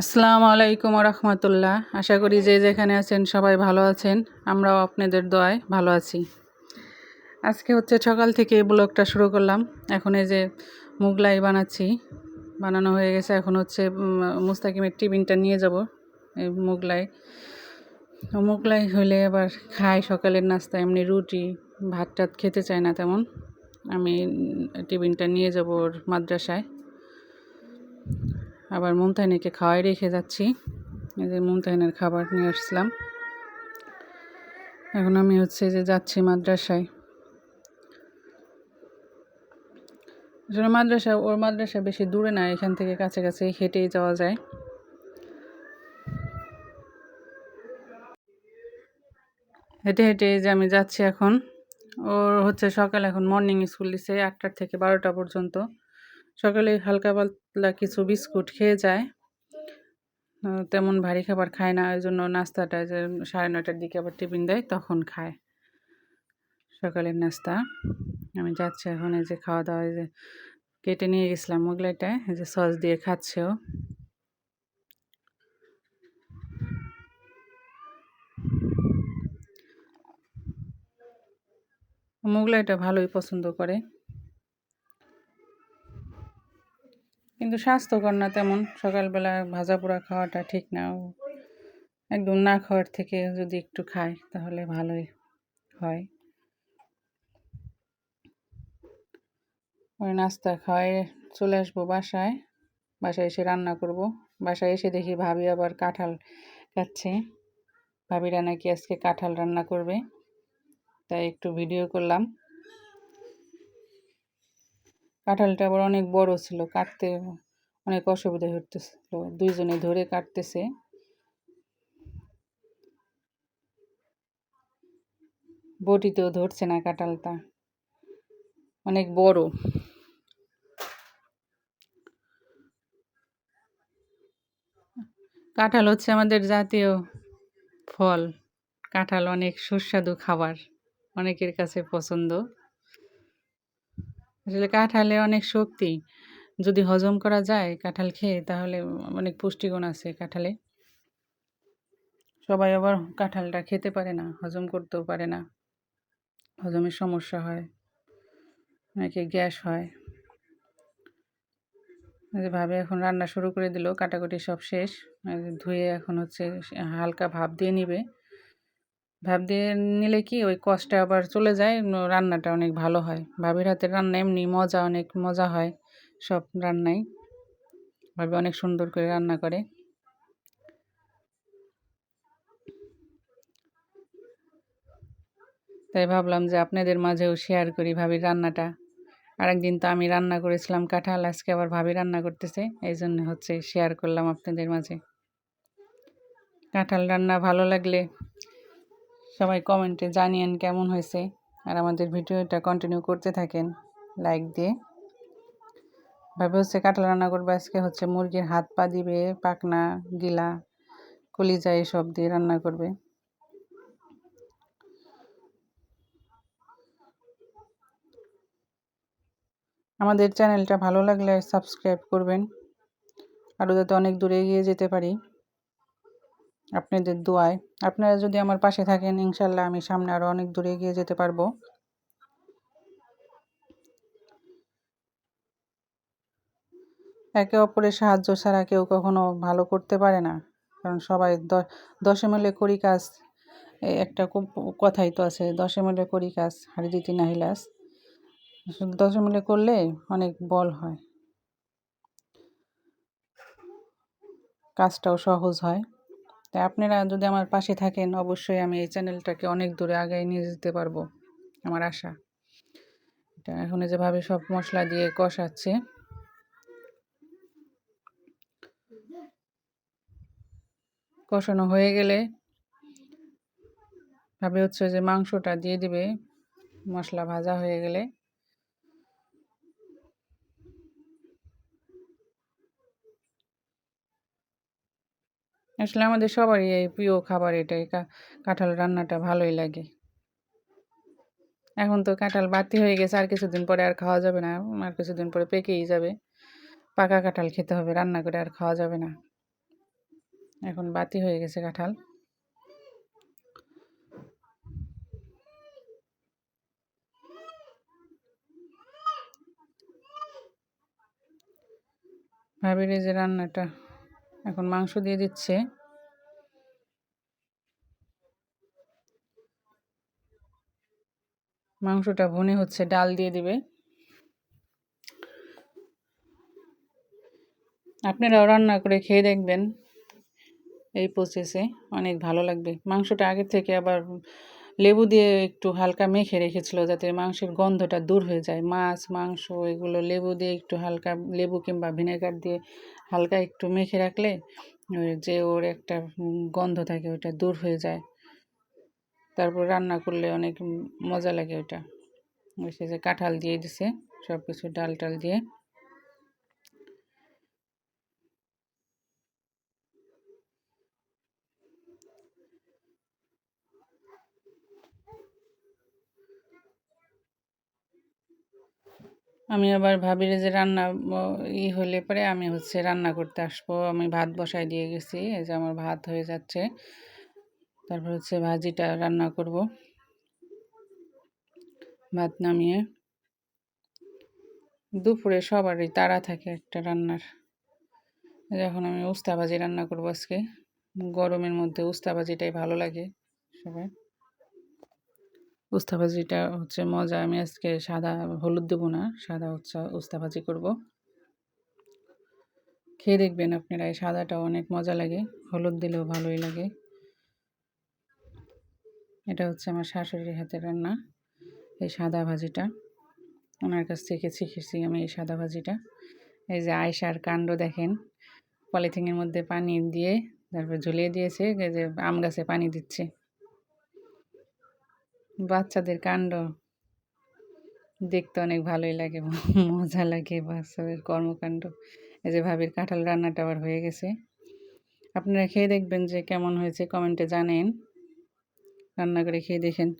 আসসালামু আলাইকুম রহমতুল্লাহ আশা করি যে যেখানে আছেন সবাই ভালো আছেন। আমরাও আপনাদের দোয়ায় ভালো আছি। আজকে হচ্ছে সকাল থেকে এই ব্লগটা শুরু করলাম। এখন এই যে মুগলাই বানাচ্ছি, বানানো হয়ে গেছে। এখন হচ্ছে মুস্তাকিমের টিফিনটা নিয়ে যাব এই মুগলাই। মুগলাই হলে আবার খাই, সকালের নাস্তা, এমনি রুটি ভাত টাত খেতে চায় না তেমন। আমি টিফিনটা নিয়ে যাব ওর মাদ্রাসায়। আবার মুমতাহিনীকে খাওয়াই রেখে যাচ্ছি। এই যে মুমতাহিনের খাবার নিয়ে আসলাম। এখন আমি হচ্ছে যে যাচ্ছি মাদ্রাসায়। আসলে মাদ্রাসা, ওর মাদ্রাসা বেশি দূরে না, এখান থেকে কাছে কাছে হেঁটেই যাওয়া যায়। হেঁটে হেঁটে যে আমি যাচ্ছি এখন। ওর হচ্ছে সকাল এখন মর্নিং স্কুল দিছে, আটটার থেকে বারোটা পর্যন্ত। সকালে হালকা পাতলা কিছু বিস্কুট খেয়ে যায়। তেমন ভারী খাবার খায় না ওই জন্য নাস্তাটা যে সাড়ে নয়টার দিকে আবার টিফিন দেয়, তখন খায়। সকালের নাস্তা। আমি যাচ্ছি এখন এই যে খাওয়া দাওয়া যে কেটে নিয়ে গেছিলাম মোগলাইটায়, এই যে সস দিয়ে খাচ্ছে ও। মোগলাইটা ভালোই পছন্দ করে। কিন্তু স্বাস্থ্যকর না তেমন। সকালবেলা ভাজা পোড়া খাওয়াটা ঠিক না। একদম না খাওয়ার থেকে যদি একটু খায় তাহলে ভালোই হয়। ওই নাস্তা খাওয়াই চলে আসব বাসায়। বাসায় এসে রান্না করব। বাসায় এসে দেখি ভাবি আবার কাঁঠাল কাটছে ভাবিরা নাকি আজকে কাঁঠাল রান্না করবে। তাই একটু ভিডিও করলাম। কাঁঠালটা আবার অনেক বড় ছিল, কাটতে অনেক অসুবিধা হতেছিল দুইজনে ধরে কাটতেছে। বটিতেও ধরছে না কাঁঠালটা। অনেক বড়। কাঁঠাল হচ্ছে আমাদের জাতীয় ফল। কাঁঠাল অনেক সুস্বাদু খাবার, অনেকের কাছে পছন্দ। আসলে কাঁঠালে অনেক শক্তি। যদি হজম করা যায় কাঁঠাল খেয়ে তাহলে অনেক পুষ্টিগুণ আছে কাঁঠালে। সবাই আবার কাঁঠালটা খেতে পারে না, হজম করতেও পারে না। হজমের সমস্যা হয়, অনেকে গ্যাস হয়। যে ভাবে এখন রান্না শুরু করে দিল, কাটাকুটি সব শেষ। ধুয়ে এখন হচ্ছে হালকা ভাপ দিয়ে নিবে। ভাপ দিয়ে নিলে কি ওই কষটা আবার চলে যায় রান্নাটা অনেক ভালো হয়। ভাবির হাতের রান্না এমনি মজা, অনেক মজা হয় সব রান্নাই। ভাবি অনেক সুন্দর করে রান্না করে। তাই ভাবলাম যে আপনাদের মাঝেও শেয়ার করি ভাবির রান্নাটা। আরেকদিন তো আমি রান্না করেছিলাম কাঁঠাল, আজকে আবার ভাবি রান্না করতেছে এই জন্য হচ্ছে শেয়ার করলাম আপনাদের মাঝে। কাঁঠাল রান্না ভালো লাগলে সবাই কমেন্টে জানিয়েন কেমন হয়েছে। আর আমাদের ভিডিওটা কন্টিনিউ করতে থাকেন লাইক দিয়ে। ভাবে হচ্ছে কাঁঠাল রান্না করবে, আজকে হচ্ছে মুরগির হাত পা দিবে পাকনা গিলা, কলিজা এসব দিয়ে রান্না করবে। আমাদের চ্যানেলটা ভালো লাগলে সাবস্ক্রাইব করবেন। আরও যাতে অনেক দূরে এগিয়ে যেতে পারি। আপনাদের দোয়ায়। আপনারা যদি আমার পাশে থাকেন ইনশাল্লাহ আমি সামনে আরও অনেক দূরে এগিয়ে যেতে পারব। একে অপরের সাহায্য ছাড়া কেউ কখনো ভালো করতে পারে না। কারণ সবাই দশে মিলে করি কাজ একটা কথাই তো আছে, দশে মিলে করি কাজ হারি দিতি নাহিলাস দশে মিলে করলে অনেক বল হয়। কাজটাও সহজ হয়। তাই আপনারা যদি আমার পাশে থাকেন, অবশ্যই আমি এই চ্যানেলটাকে অনেক দূরে আগায় নিয়ে যেতে পারব, আমার আশা। এটা এখন যেভাবে সব মশলা দিয়ে কষাচ্ছে। কষানো হয়ে গেলে ভাবে হচ্ছে যে মাংসটা দিয়ে দিবে, মশলা ভাজা হয়ে গেলে। আসলে আমাদের সবারই এই প্রিয় খাবার এটাই। কা- কাঁঠাল রান্নাটা ভালোই লাগে। এখন তো কাঁঠাল বাতি হয়ে গেছে, আর কিছুদিন পরে আর খাওয়া যাবে না। আর কিছুদিন পরে পেকেই যাবে। পাকা কাঁঠাল খেতে হবে, রান্না করে আর খাওয়া যাবে না। এখন বাতি হয়ে গেছে কাঁঠাল। ভাবির যে রান্নাটা এখন মাংস দিয়ে দিচ্ছে। মাংসটা ভুনে হচ্ছে, ডাল দিয়ে দিবে। আপনারাও রান্না করে খেয়ে দেখবেন এই প্রসেসে অনেক ভালো লাগবে। মাংসটা আগে থেকে আবার লেবু দিয়ে একটু হালকা মেখে রেখেছিল যাতে মাংসের গন্ধটা দূর হয়ে যায়। মাছ, মাংস, এগুলো লেবু দিয়ে একটু হালকা লেবু কিংবা ভিনেগার দিয়ে হালকা একটু মেখে রাখলে যে ওর একটা গন্ধ থাকে ওটা দূর হয়ে যায়। তারপর রান্না করলে অনেক মজা লাগে ওটা সে যে কাঁঠাল দিয়ে দিছে সব কিছু ডাল টাল দিয়ে। আমি আবার ভাবি যে রান্না ই হলে পরে আমি হচ্ছে রান্না করতে আসব। আমি ভাত বসাই দিয়ে গেছি, এই যে আমার ভাত হয়ে যাচ্ছে। তারপর হচ্ছে ভাজিটা রান্না করব। ভাত নামিয়ে। দুপুরে সবারই তাড়া থাকে একটা রান্নার। যখন আমি উস্তা ভাজি রান্না করব আজকে, গরমের মধ্যে উস্তা ভাজিটাই ভালো লাগে সবাই উস্তা ভাজিটা হচ্ছে মজা। আমি আজকে সাদা হলুদ দেবো না, সাদা হচ্ছে উস্তা ভাজি করব। খেয়ে দেখবেন আপনারা, এই সাদাটা অনেক মজা লাগে, হলুদ দিলেও ভালোই লাগে। এটা হচ্ছে আমার শাশুড়ির হাতের রান্না, এই সাদা ভাজিটা। ওনার কাছ থেকে শিখেছি আমি এই সাদা ভাজিটা। এই যে আয়সার কাণ্ড দেখেন, পলিথিনের মধ্যে পানি দিয়ে, তারপর ঝুলিয়ে দিয়েছে যে আম গাছে পানি দিচ্ছে। বাচ্চাদের কাণ্ড। দেখতে অনেক ভালোই লাগে, মজা লাগে বাচ্চাদের কর্মকাণ্ড। এই যে ভাবির কাঁঠাল রান্নাটা আবার হয়ে গেছে। আপনারা খেয়ে দেখবেন যে কেমন হয়েছে, কমেন্টে জানেন। রান্না করে খেয়ে দেখেন।